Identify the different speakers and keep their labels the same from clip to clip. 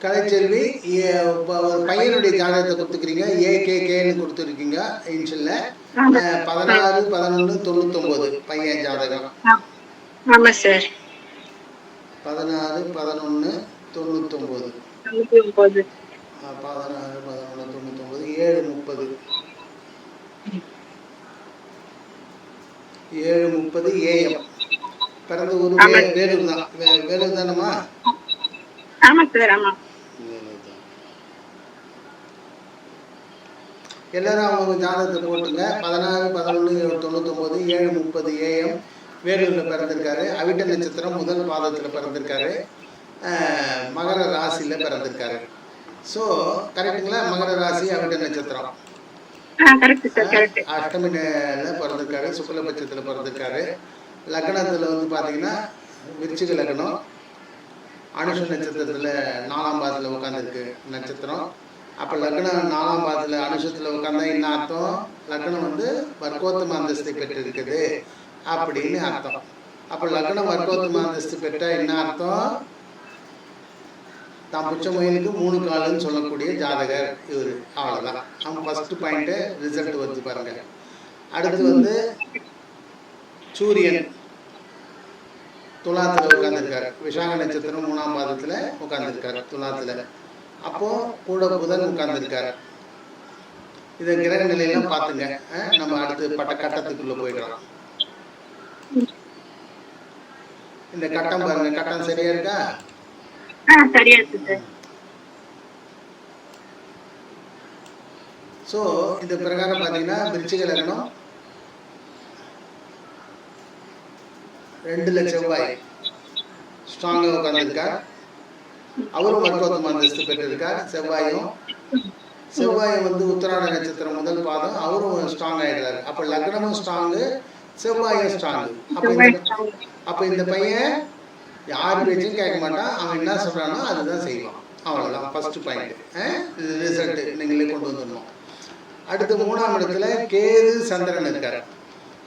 Speaker 1: கலைச்செல்வி ஒரு பையனுடைய ஜாதகத்தை கொடுத்துக்கிறீங்க. ஏ கே கேன்னு கொடுத்துருக்கீங்க இன்ஷியல்ல
Speaker 2: ஆமா.
Speaker 1: பதினாறு பதினொன்று தொண்ணூத்தொம்பது பையன் ஜாதகம்.
Speaker 2: ஆ- ஆமா சார்.
Speaker 1: பதினாறு பதினொன்று தொண்ணூத்தொம்பது.
Speaker 2: தொண்ணூத்தி ஒன்பது
Speaker 1: பதினாறு பதினொன்று தொண்ணூத்தொம்பது ஏழு முப்பது. ஏழு முப்பது ஏஎம் பிறந்த ஊர் வேலூர் தான். வேலூர் தானம்மா?
Speaker 2: ஆமா சார். ஆமா
Speaker 1: வேலூர் தான் எல்லாரும் அவங்க ஜாதகத்தை போட்டுங்க. பதினாறு பதினொன்று தொண்ணூத்தொம்பது ஏழு முப்பது ஏஎம் வேலூரில் பிறந்திருக்காரு. அவிட்ட நட்சத்திரம் முதல் பாதத்தில் பிறந்திருக்காரு. மகர ராசியில் பிறந்திருக்காரு. ஸோ கரெக்டுங்களா மகர ராசி அவிட்ட நட்சத்திரம். அஷ்டமியில் பிறந்திருக்காரு சுக்லபட்சத்தில் பிறந்திருக்காரு. லக்னத்தில் வந்து பார்த்தீங்கன்னா விருச்சிக லக்னம். அனுஷ நட்சத்திரத்தில் நாலாம் பாதத்தில் உட்காந்துருக்கு நட்சத்திரம். அப்போ லக்னம் நாலாம் பாதத்தில் அனுஷத்தில் உட்காந்தா என்ன அர்த்தம்? லக்னம் வந்து வர்க்கோத்தம அந்தஸ்தை பெற்றிருக்குது அப்படின்னு அர்த்தம். அப்போ லக்னம் வர்க்கோத்தம அந்தஸ்து பெற்றா என்ன அர்த்தம்? தான் புச்ச மூணு காலுன்னு சொல்லக்கூடிய ஜாதகர் இவர். அவ்வளோதான் அவங்க ஃபஸ்ட்டு பாயிண்ட்டு ரிசல்ட் வந்து பாருங்க. அடுத்து வந்து சூரியன் துலாத்தில் உட்காந்துருக்காரு விஷாக நட்சத்திரம் மூணாம் பாதத்தில் உட்காந்துருக்காரு துலாத்தில். அப்போ கூட புதன் உட்காந்துருக்காரு இதை கிரக நிலையெல்லாம் பார்த்துங்க நம்ம அடுத்து பட்ட கட்டத்துக்குள்ள போயிடலாம். இந்த கட்டம் பாருங்க. கட்டம் சரியா இருக்கா? ஸோ இந்த பிரகாரம் பார்த்தீங்கன்னா விருச்சிக லக்னம் ரெண்டுல செவ்வாய் ஸ்ட்ராங்காக உட்காந்துருக்கார் அவரும் வர்க்கோத்தம அந்தஸ்து பெற்றிருக்கார். செவ்வாயும் செவ்வாய் வந்து உத்தராட நட்சத்திரம் முதல் பாதம் அவரும் ஸ்ட்ராங் ஆயிடுறாரு. அப்போ லக்னமும் ஸ்ட்ராங்கு செவ்வாயும் ஸ்ட்ராங்கு அப்போ இந்த அப்போ இந்த பையன் யார் பேச்சும் கேட்க மாட்டான். அவன் என்ன சொல்றானோ அதுதான் செய்வான். அவ்வளோதான் ஃபர்ஸ்ட் பாயிண்ட் ரிசல்ட் நீங்களே கொண்டு வந்துடணும். அடுத்து மூணாம் இடத்துல கேது சந்திரன் இருக்காரு.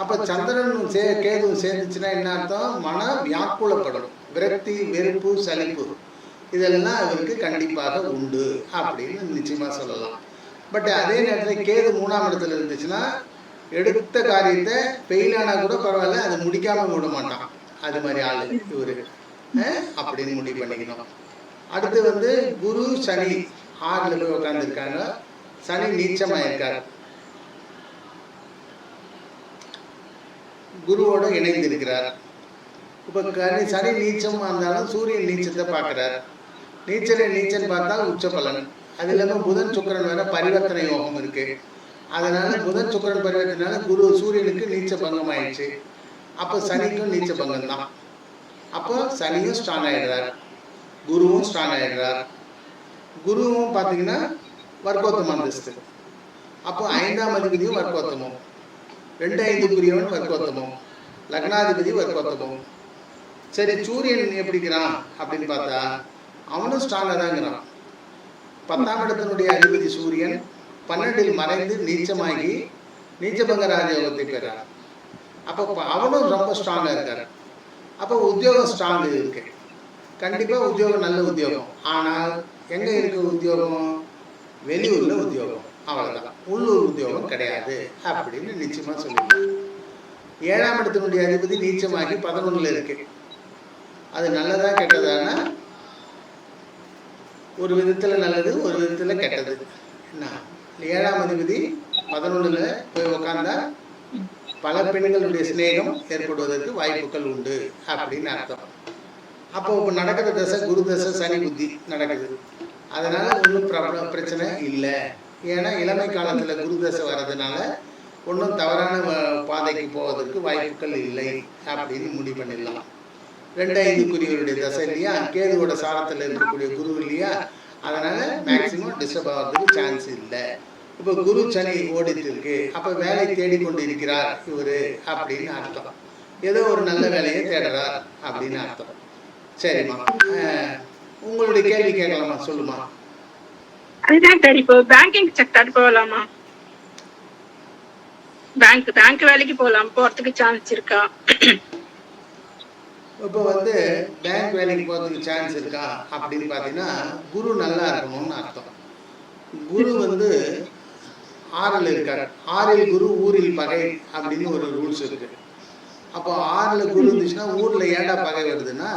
Speaker 1: அப்போ சந்திரன் சே கேது சேர்ந்துச்சுன்னா என்ன அர்த்தம்? மன வியாக்குலப்படும் விரக்தி வெறுப்பு சலிப்பு. இதெல்லாம் அவருக்கு கண்டிப்பாக உண்டு அப்படின்னு நிச்சயமா சொல்லலாம். பட் அதே நேரத்தில் கேது மூணாம் இடத்துல இருந்துச்சுன்னா எடுத்த காரியத்தை ஃபெயில் ஆனா கூட பரவாயில்ல அதை முடிக்காம விட மாட்டான். அது மாதிரி ஆளு இவர். அப்படின்னு முடிவு பண்ணிக்கணும். அடுத்து வந்து குரு சனி ஆறுல போய் உட்காந்துருக்காங்க சனி நீச்சமாக இருக்கார். குருவோட இணைந்திருக்கிறார். இப்போ சனி நீச்சமாக இருந்தாலும் சூரியன் நீச்சத்தை பார்க்குறாரு. நீச்சல் நீச்சல் பார்த்தா உச்ச பலன். அது இல்லாமல் புதன் சுக்கிரன் வேற பரிவர்த்தனை யோகம் இருக்கு. அதனால புதன் சுக்கிரன் பரிவர்த்தனால குரு சூரியனுக்கு நீச்ச பங்கம் ஆயிடுச்சு அப்போ சனிக்கும் நீச்ச பங்கம் தான் அப்போ சனியும் ஸ்ட்ராங் ஆயிடுறார். குருவும் ஸ்ட்ராங் ஆயிடுறார். குருவும் பார்த்தீங்கன்னா வர்க்கோத்தம அந்தஸ்து. அப்போ ஐந்தாம் அதிபதியும் வர்க்கோத்தமம். ரெண்டு ஐந்துக்குரியவன் வர்க்கோத்தமம். லக்னாதிபதி வர்க்கோத்தமம். சரி சூரியன் எப்படிக்கிறான் அப்படின்னு பார்த்தா அவனும் ஸ்ட்ராங்காக தாங்கிறான் பத்தாம் இடத்தினுடைய அதிபதி சூரியன் பன்னெண்டில் மறைந்து நீச்சமாகி நீச்சபங்க ராஜயோகத்தை பெறார். அப்போ அவனும் ரொம்ப ஸ்ட்ராங்காக இருக்கார். அப்போ உத்தியோகம் ஸ்ட்ராங் இருக்கு. கண்டிப்பாக உத்தியோகம் நல்ல உத்தியோகம். ஆனால் எங்கே இருக்கு உத்தியோகம்? வெளியூரில் உத்தியோகம். அவ்வளோதான் உள்ளூர் உத்தியோகம் கிடையாது அப்படின்னு நிச்சயமாக சொல்லிடுறேன் ஏழாம் இடத்தினுடைய அதிபதி நீச்சமாகி பதினொன்றில் இருக்கு. அது நல்லதா கெட்டதானா? ஒரு விதத்தில் நல்லது ஒரு விதத்தில் கெட்டது. என்ன? ஏழாம் அதிபதி பதினொன்றில் போய் உக்காந்தா பல பெண்களுடைய சிநேகம் ஏற்படுவதற்கு வாய்ப்புகள் உண்டு அப்படின்னு அர்த்தம். அப்போ இப்போ நடக்கிற தசை குரு தசை சனி புத்தி நடக்குது. அதனால் ஒன்றும் ப்ராப்ளம் பிரச்சனை இல்லை. ஏன்னா இளமை காலத்தில் குரு தசை வர்றதுனால ஒன்றும் தவறான பாதைக்கு போவதற்கு வாய்ப்புகள் இல்லை அப்படின்னு முடிவு பண்ணிடலாம். ரெண்டு ஐந்துக்குரியவருடைய தசை இல்லையா கேதுவோட சாரத்தில் இருக்கக்கூடிய குரு இல்லையா அதனால மேக்சிமம் டிஸ்டர்ப் ஆகிறதுக்கு சான்ஸ் இல்லை. இப்போ குரு சனி ஓடிட்டு இருக்கு அப்போ வேலை தேடிக்கொண்டு இருக்கிறார் இவரு அப்படின்னு அர்த்தம். ஏதோ ஒரு நல்ல வேலையை தேடுறார் அப்படின்னு அர்த்தம். சரிம்மா. உங்களுடைய கேள்வி கேட்கலாமா? சொல்லுமா.
Speaker 2: அதுதான் இப்போ பேங்கிங் செக்டர் போகலாமா? பேங்க் பேங்க் வேலைக்கு போகலாம். போறதுக்கு சான்ஸ் இருக்கா?
Speaker 1: இப்போ வந்து பேங்க் வேலைக்கு போகிறதுக்கு சான்ஸ் இருக்கா அப்படின்னு பார்த்தீங்கன்னா குரு நல்லா இருக்கணும்னு அர்த்தம். குரு வந்து ஆறில் இருக்கார். ஆறில் குரு ஊரில் பகை அப்படின்னு ஒரு ரூல்ஸ் இருக்கு. அப்போ ஆறில் குரு இருந்துச்சுன்னா ஊரில் ஏண்டா பகை வருதுன்னா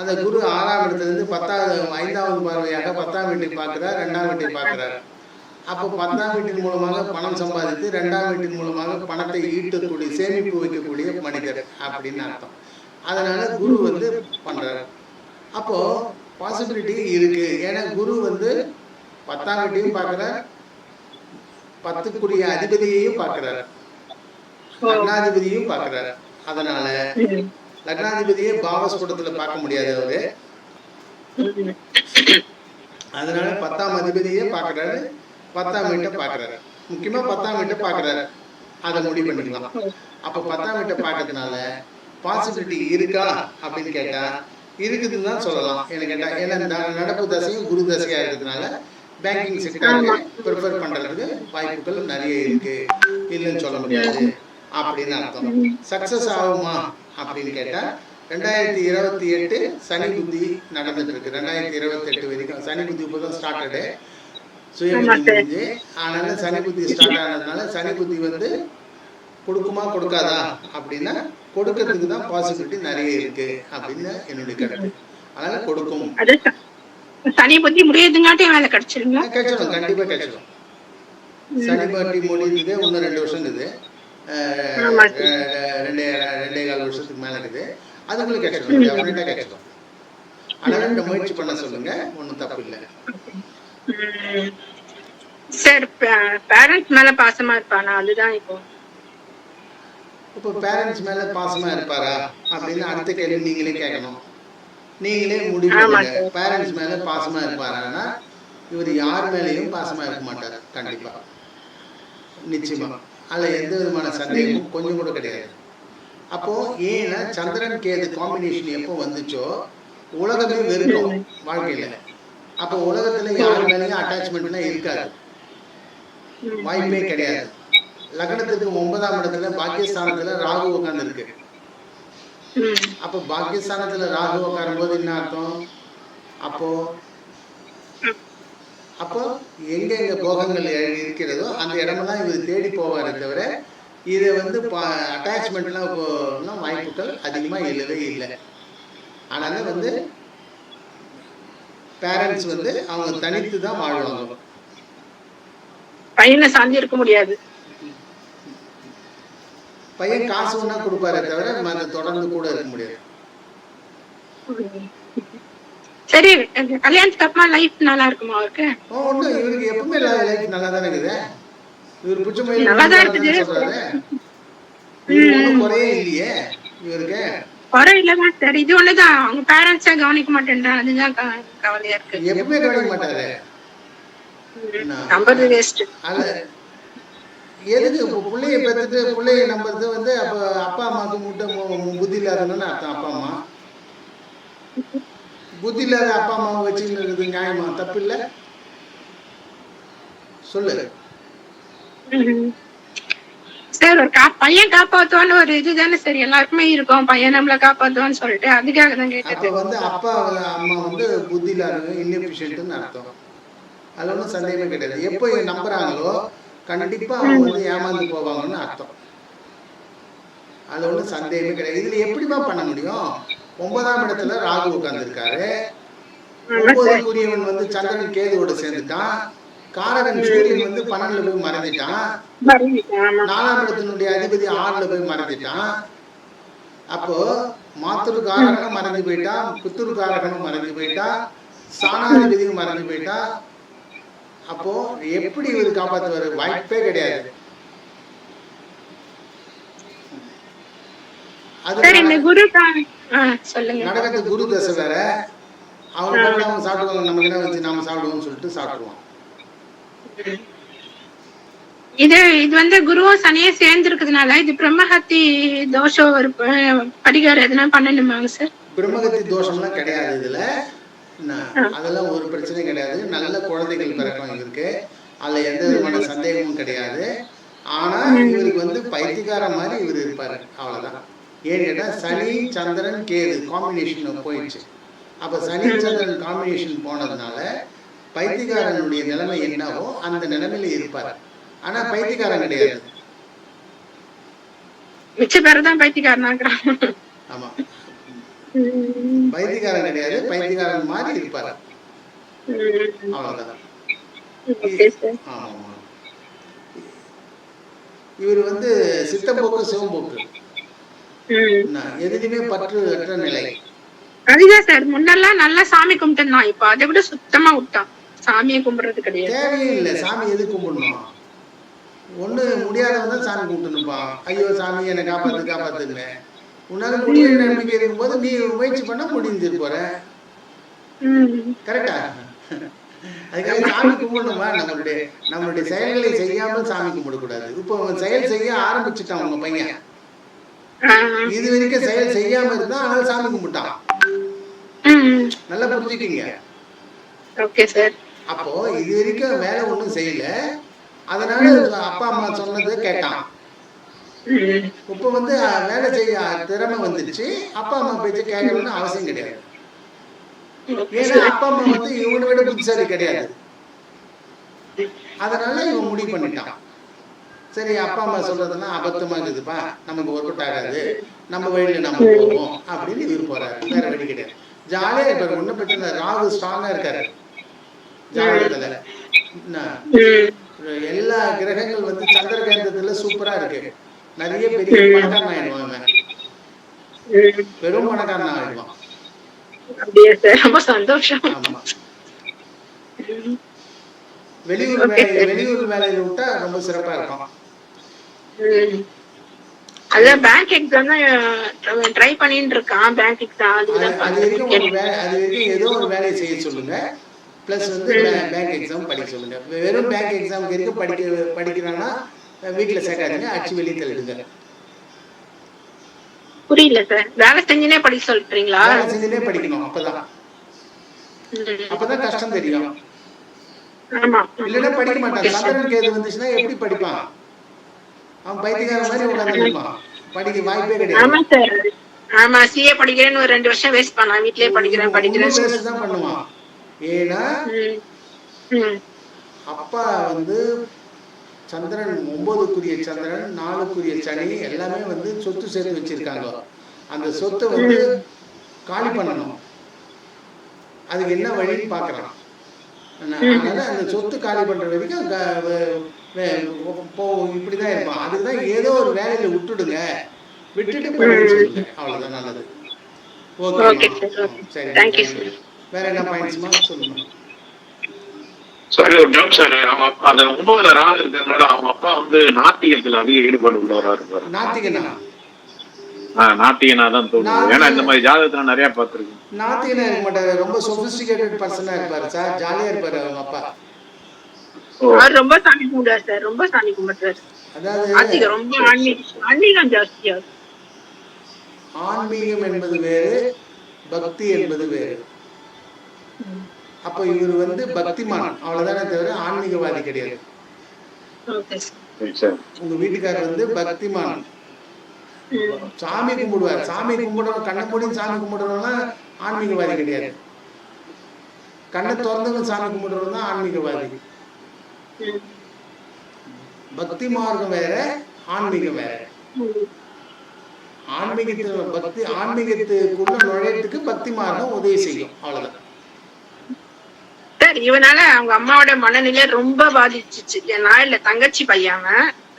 Speaker 1: அந்த குரு ஆறாம் இடத்துலேருந்து பத்தாவது ஐந்தாவது பார்வையாக பத்தாம் வீட்டை பார்க்குறார் ரெண்டாம் வீட்டை பார்க்குறார். அப்போ பத்தாம் வீட்டின் மூலமாக பணம் சம்பாதித்து ரெண்டாம் வீட்டின் மூலமாக பணத்தை ஈட்டக்கூடிய சேமிப்பு வைக்கக்கூடிய மனிதர் அப்படின்னு அர்த்தம். அதனால குரு வந்து பண்றாரு. அப்போ பாசிபிலிட்டி இருக்கு. ஏன்னா குரு வந்து பத்தாம் வீட்டையும் பார்க்குறார். பத்துக்குரிய அதிபதியையும் பார்க்குறாரு. லக்னாதிபதியும் பார்க்குறாரு. அதனால. லக்னாதிபதியை பாவஸ்புடத்துல பார்க்க முடியாது அவரு. அதனால பத்தாம் அதிபதியே பார்க்குறாரு. பத்தாம் வீட்டை பார்க்குறாரு. முக்கியமா பத்தாம் வீட்டை பார்க்குறாரு. அதை முடிவு பண்ணிக்கலாம். அப்போ பத்தாம் வீட்டை பார்க்கறதுனால பாசிபிலிட்டி இருக்கா அப்படின்னு கேட்டா இருக்குதுன்னு தான் சொல்லலாம். என்ன கேட்டா ஏன்னா நடப்பு தசையும் குரு தசையாக இருக்கிறதுனால பேங்கிங் செக்டருக்கு ப்ரிஃபர் பண்ணுறதுக்கு வாய்ப்புகள் நிறைய இருக்கு. இல்லைன்னு சொல்ல முடியாது. அப்படின்னு அர்த்தம். சக்சஸ் ஆகுமா அப்படின்னு கேட்டா ரெண்டாயிரத்தி இருபத்தி எட்டு சனி புத்தி நடந்துட்டு இருக்கு ரெண்டாயிரத்தி இருபத்தி எட்டு வரைக்கும் சனி புத்தி இப்போ தான் ஸ்டார்டடு சுய புத்தி முடிஞ்சு அதனால சனி புத்தி ஸ்டார்ட் ஆனதுனால சனி புத்தி வந்து கொடுக்குமா கொடுக்காதா? அப்படின்னா கொடுக்கறதுக்கு தான் பாசிபிலிட்டி நிறைய இருக்கு அப்படின்னு என்னுடைய கருத்து. அதனால கொடுக்கும்.
Speaker 2: சனி புத்தி முடியறதுங்காட்டி வேலை கிடைச்சிருங்களா?
Speaker 1: கிடைச்சிடும் கண்டிப்பா கிடைச்சிடும் சனி பாட்டி முடியுது இன்னும் ரெண்டு வருஷம் இருக்குது. ரெண்டே ரெண்டே கால் வருஷத்துக்கு மேல இருக்குது. அதுக்குள்ள கிடைச்சிடும் டெஃபினட்டா கிடைச்சிடும் அதனால இந்த முயற்சி பண்ண சொல்லுங்க. ஒன்றும் தப்பு இல்லை.
Speaker 2: சார் பேரண்ட்ஸ் மேல பாசமா இருப்பானா? அதுதான் இப்போ.
Speaker 1: இப்போ பேரண்ட்ஸ் மேல பாசமா இருப்பாரா? அப்படின்னு அடுத்த கேள்வி நீங்களே கேட்கணும். நீங்களே முடிவு. பேரண்ட்ஸ் மேல பாசமா இருப்பாரான்னா இவர் யார் மேலேயும் பாசமா இருக்க மாட்டார். கண்டிப்பா. நிச்சயமா. அதுல எந்த விதமான சந்தேகமும் கொஞ்சம் கூட கிடையாது. அப்போ ஏன்னா சந்திரன் கேது காம்பினேஷன் எப்போ வந்துச்சோ உலகமே வெறுக்கும் வாழ்க்கையில. அப்போ உலகத்துல யார் மேலேயும் அட்டாச்மெண்ட்லாம் இருக்காது. வாய்ப்பே கிடையாது. லக்னத்துக்கு ஒன்பதாம் இடத்துல பாக்கியஸ்தானத்துல ராகு உட்கார்ந்து இருக்கு. அப்போ பாக்கியஸ்தானத்துல ராகு உட்காரும் போது என்ன அர்த்தம்? அப்போ? அப்போ எங்க எங்க போகங்கள் இருக்கிறதோ அந்த இடமெல்லாம் இவர் தேடி போவாரே தவிர இதை வந்து அட்டாச்மெண்ட்லாம் வாய்ப்புகள் அதிகமா இல்லவே இல்லை. அதனால வந்து பேரண்ட்ஸ் வந்து அவங்க தனித்து தான் வாழ்வாங்க.
Speaker 2: பையனை சார்ந்து இருக்க முடியாது.
Speaker 1: பையன் காசு ஒன்றா கொடுப்பாரே தவிர மற்ற தொடர்ந்து கூட இருக்க முடியாது.
Speaker 2: சரி கல்யாணத்துக்கு அப்புறமா லைஃப் நல்லா இருக்குமா அவருக்கு?
Speaker 1: ஓ ஒன்றும் இவருக்கு எப்பவுமே லைஃப் நல்லா தானே இருக்குது. இவர் பிடிச்ச மாதிரி
Speaker 2: நல்லாதான் இருக்குது.
Speaker 1: சொல்றாரு. இவருக்கு ஒன்றும் குறையே இல்லையே இவருக்கு.
Speaker 2: குறை இல்லதான் சார் இது ஒண்ணுதான். அவங்க பேரண்ட்ஸா கவனிக்க மாட்டேன்றான் அதுதான் கவலையா இருக்கு.
Speaker 1: எப்பவுமே கவனிக்க மாட்டாரு?
Speaker 2: நம்பது வேஸ்ட்
Speaker 1: எதுக்கு? இப்போ பிள்ளைய பெற்றுட்டு பிள்ளைய நம்புறது வந்து அப்போ அப்பா அம்மாவுக்கு முட்டை புத்தி இல்லாதன்னு அர்த்தம் அப்பா அம்மா? புத்தி இல்லாத அப்பா அம்மாவை வச்சுன்னு இருக்குது நியாயமா? தப்பு இல்லை? சொல்லு.
Speaker 2: சார் ஒரு பையன் காப்பாத்துவான்னு ஒரு இதுதானே சரி? எல்லாருக்குமே இருக்கும். பையன் நம்மள காப்பாத்துவான்னு சொல்லிட்டு. அதுக்காக தான் கேட்டது
Speaker 1: வந்து அப்பா அம்மா வந்து புத்தி இல்லாதவங்க இன்னெஃபிஷியன்ட்னு அர்த்தம். அதுல ஒன்றும் சந்தேகமே கிடையாது. எப்போ நம்புறாங்களோ கண்டிப்பா அவங்க வந்து ஏமாந்து போவாங்கன்னு அர்த்தம். அது ஒன்றும் சந்தேகமே கிடையாது. இதுல எப்படிமா பண்ண முடியும்? ஒன்பதாம் இடத்துல ராகு உட்கார்ந்துருக்காரு. ஒன்பதுக்குரியவன் வந்து சந்திரன் கேதுவோட சேர்ந்துட்டான். காரகன் சூரியன் வந்து பன்னெண்டுல போய் மறைஞ்சிட்டான். நாலாம் இடத்தினுடைய அதிபதி ஆறுல போய் மறைஞ்சிட்டான். அப்போ மாத்துரு காரகனும் மறைஞ்சு போயிட்டான் புத்துரு காரகனும் மறைஞ்சு போயிட்டான் சாணாதிபதியும் மறைஞ்சு போயிட்டான். அப்போ எப்படி இவர் காப்பாத்துவாரு? வாய்ப்பே கிடையாது. நடக்கிறது குரு தசை வேற. அவங்க பாட்டுல அவங்க சாப்பிடுவாங்க. நம்ம வச்சு நாம சாப்பிடுவோம்னு சொல்லிட்டு சாப்பிடுவோம்.
Speaker 2: இது இது வந்து குருவும் சனியும் சேர்ந்து இருக்கிறதுனால இது பிரம்மஹத்தி தோஷம் ஒரு ப- பரிகாரம் எதுனா பண்ணணுமாங்க சார்?
Speaker 1: பிரம்மகத்தி தோஷம்லாம் கிடையாது இதுல. என்ன, அதெல்லாம் ஒரு பிரச்சனையும் கிடையாது. நல்ல குழந்தைகள் பிறக்கும் இவருக்கு. அதுல எந்த விதமான சந்தேகமும் கிடையாது. ஆனா இவருக்கு வந்து பைத்தியக்கார மாதிரி இவர் இருப்பாரு. அவ்வளவுதான். ஏன்னு கேட்டால் சனி சந்திரன் கேது காம்பினேஷன் போயிடுச்சு. அப்போ சனி சந்திரன் காம்பினேஷன் போனதுனால பைத்தியக்காரனுடைய நிலைமை என்னவோ அந்த நிலைமையில இருப்பார். ஆனா பைத்தியக்காரன் கிடையாது.
Speaker 2: மிச்ச பேர் தான் பைத்தியக்காரனாக்குறான்.
Speaker 1: ஆமா. பைத்தியக்காரன் கிடையாது பைத்தியக்காரன் மாதிரி இருப்பார். ஆமா. இவர் வந்து சித்தம்போக்கு சிவம்போக்கு. எதுலையுமே பற்று அற்ற நிலை.
Speaker 2: அதுதான் சார் முன்னெல்லாம் நல்லா சாமி கும்பிட்டுருந்தான் இப்ப அதை விட சுத்தமா விட்டான். சாமியை கும்பிடுறது கிடையாது.
Speaker 1: தேவையே இல்லை சாமி எது கும்பிடணும்? ஒண்ணு முடியாதவன் தான் சாமி கும்பிட்டுனுப்பான் ஐயோ சாமி என்னை காப்பாத்து காப்பாத்துங்க உன்னால முடிய நம்பிக்கை இருக்கும்போது நீ முயற்சி பண்ண முடிஞ்சிரு போற. கரெக்டா அதுக்காக சாமி கும்பிடணுமா? நம்மளுடைய நம்மளுடைய செயல்களை செய்யாமல் சாமி கும்பிடக்கூடாது. இப்போ அவன் செயல் செய்ய ஆரம்பிச்சுட்டான் உங்க பையன். இது வரைக்கும் செயல் செய்யாம இருந்தா அதனால சாமி கும்பிட்டான். நல்லா புரிஞ்சுக்கிங்க அப்போ இது வரைக்கும் வேலை ஒண்ணும் செய்யல. அதனால அப்பா அம்மா சொன்னதை கேட்டான். இப்போ வந்து வேலை செய்ய திறமை வந்துடுச்சு அப்பா அம்மா பேச்சு கேட்கணும்னு அவசியம் கிடையாது. ஏன்னா அப்பா அம்மா வந்து இவனை விட புத்திசாலி கிடையாது. அதனால இவன் முடிவு பண்ணிட்டான். சரி அப்பா அம்மா சொல்றதெல்லாம் அபத்தமா இருக்குதுப்பா. நமக்கு ஒர்க் அவுட் ஆகாது. நம்ம வழியில நம்ம போவோம் அப்படின்னு இவர் போறாரு. வேற வழி கிடையாது. ஜாலியா இருப்பாரு. ஒண்ணு பிரச்சனை ராகு ஸ்ட்ராங்கா இருக்காரு. ஜாதகத்துல என்ன, எல்லா கிரகங்கள் வந்து சந்திரகேந்திரத்துல சூப்பரா இருக்கு. நிறைய பெரிய பணக்காரன் ஆயிடுவான் பெரும் பணக்காரன் ஆயிடுவான்
Speaker 2: அப்படியா சார் ரொம்ப சந்தோஷம்.
Speaker 1: ஆமா. வெளியூர் வேலை வெளியூர் வேலையில விட்டா ரொம்ப சிறப்பா இருக்கும்.
Speaker 2: அதான் பேங்க் எக்ஸாம் தான் ட்ரை பண்ணிட்டு இருக்கான் பேங்க் எக்ஸாம்
Speaker 1: அது வரைக்கும் அது வரைக்கும் ஏதோ ஒரு வேலையை செய்ய சொல்லுங்க. ப்ளஸ் வந்து பேங்க் எக்ஸாம் படிக்க சொல்லுங்க. வெறும் பேங்க் எக்ஸாம் வரைக்கும் படிக்க படிக்கிறான்னா வீட்டில் சேர்க்காதீங்க அடிச்சு வெளியே தள்ளிடுங்க.
Speaker 2: புரியல சார். வேலை செஞ்சுனே படிக்க சொல்றீங்களா?
Speaker 1: வேலை செஞ்சுட்டே படிக்கணும். அப்பதான். அப்பதான் கஷ்டம் தெரியும். இல்லைன்னா படிக்க மாட்டான். சந்திரன் கேது வந்துச்சுன்னா எப்படி படிப்பான்? அவன் பைத்தியக்கார மாதிரி உட்கார்ந்து இருப்பான். படிக்க வாய்ப்பே
Speaker 2: ஆமா
Speaker 1: கிடையாது
Speaker 2: ஆமா சிஏ படிக்கிறேன்னு ஒரு ரெண்டு வருஷம் வேஸ்ட் பண்ணான் வீட்லயே படிக்கிறேன் படிக்கிறேன்
Speaker 1: தான் பண்ணுவான். ஏன்னா. அப்பா வந்து சந்திரன் ஒன்பதுக்குரிய சந்திரன் நாலுக்குரிய சனி எல்லாமே வந்து சொத்து சேர்த்து வச்சிருக்காங்க. அந்த சொத்தை வந்து காலி பண்ணணும். அதுக்கு என்ன வழின்னு பார்க்கறான் அதனால அந்த சொத்து காலி பண்ற வரைக்கும் போ இப்படிதான் இருப்பான். அதுதான் ஏதோ ஒரு வேலையில விட்டுடுங்க. விட்டுட்டு படிக்க சொல்லுங்க. அவ்வளவுதான் நல்லது. ஓகே. சரி. வேற என்ன பாயிண்ட்ஸ்மா சொல்லுங்க.
Speaker 3: சார் ஒரு டவுட் சார் அந்த ஒன்பதுல ராகு இருக்கிறதுனால அவங்க அப்பா வந்து நாட்டியத்தில் அதிக ஈடுபாடு உள்ளவரா இருப்பாரு
Speaker 1: நாத்திகனா
Speaker 3: ஆஹ் நாட்டியனா தான் தோணுது ஏன்னா இந்த மாதிரி ஜாதகத்துல நிறைய பார்த்திருக்கேன்
Speaker 1: நாத்திகனா இருக்க மாட்டாரு ரொம்ப சொபிஸ்டிகேட்டட் பர்சனா இருப்பாரு சார் ஜாலியா இருப்பாரு அவங்க அப்பா
Speaker 2: ரொம்ப சாமி கும்பிடுவார் சார் ரொம்ப சாமி கும்பிடுவார்
Speaker 1: அதாவது
Speaker 2: ரொம்ப ஆன்மீகம் ஆன்மீகம் ஜாஸ்தியா.
Speaker 1: ஆன்மீகம் என்பது வேறு பக்தி என்பது வேறு அப்ப இவர் வந்து பக்திமான். அவ்வளவுதானே தவிர ஆன்மீகவாதி கிடையாது.
Speaker 2: Okay sir.
Speaker 3: சரி சார்
Speaker 1: உங்க வீட்டுக்காரர் வந்து பக்திமான். சாமி கும்பிடுவார். சாமி கும்பிடணும் கண்ணை மூடி சாமி கும்பிடணும்னா ஆன்மீகவாதி கிடையாது. கண்ணை திறந்தவங்க சாமி கும்பிடுறவங்க தான் ஆன்மீகவாதி. பக்தி மார்க்கம் வேற ஆன்மீகம் வேற. ஆன்மீகத்து பக்தி ஆன்மீகத்துக்குள்ள நுழையத்துக்கு பக்தி மார்க்கம் உதவி செய்யும். அவ்வளவுதான்.
Speaker 2: இவனால அவங்க அம்மாவோட மனநிலை ரொம்ப பாதிச்சிச்சு. நான் இல்ல தங்கச்சி பையன்.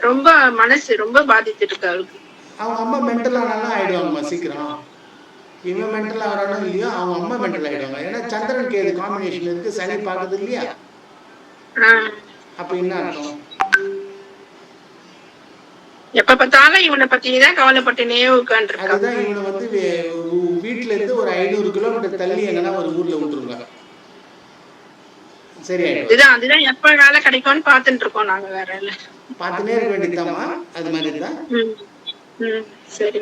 Speaker 2: ரொம்ப மனசு ரொம்ப பாதிச்சிட்டு இருக்கு அவளுக்கு.
Speaker 1: அவங்க அம்மா மென்டல் ஆனாலும் ஆயிடுவாங்கம்மா சீக்கிரம். இவன் மென்டல் ஆகிறானோ இல்லையோ அவங்க அம்மா மென்டல் ஆயிடுவாங்க. ஏன்னா சந்திரன் கேது காம்பினேஷன் இருக்கு சனி பார்க்குது இல்லையா? அப்ப என்ன அர்த்தம்?
Speaker 2: எப்ப பார்த்தாலும் இவனை பத்திதான் கவலைப்பட்டுனே உட்கார்ந்து இருக்கா
Speaker 1: அதுதான் இவனை வந்து வீட்டுல இருந்து ஒரு ஐநூறு கிலோமீட்டர் தள்ளி எங்கன்னா ஒரு ஊர்ல விட்டுருங்க. சரி
Speaker 2: இதுதான் அதுதான் எப்ப வேலை கிடைக்கும்னு பாத்துட்டு இருக்கோம் நாங்க வேற இல்ல.
Speaker 1: பார்த்துனே இருக்க வேண்டியதுதாம்மா? அது மாதிரி தான்
Speaker 2: ம். ம். சரி.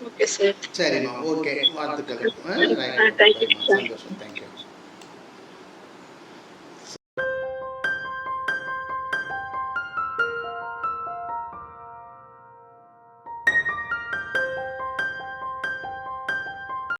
Speaker 2: Okay sir.
Speaker 1: சரிம்மா ஓகே. வாழ்த்துக்கள். சந்தோஷம் தேங்க்யூ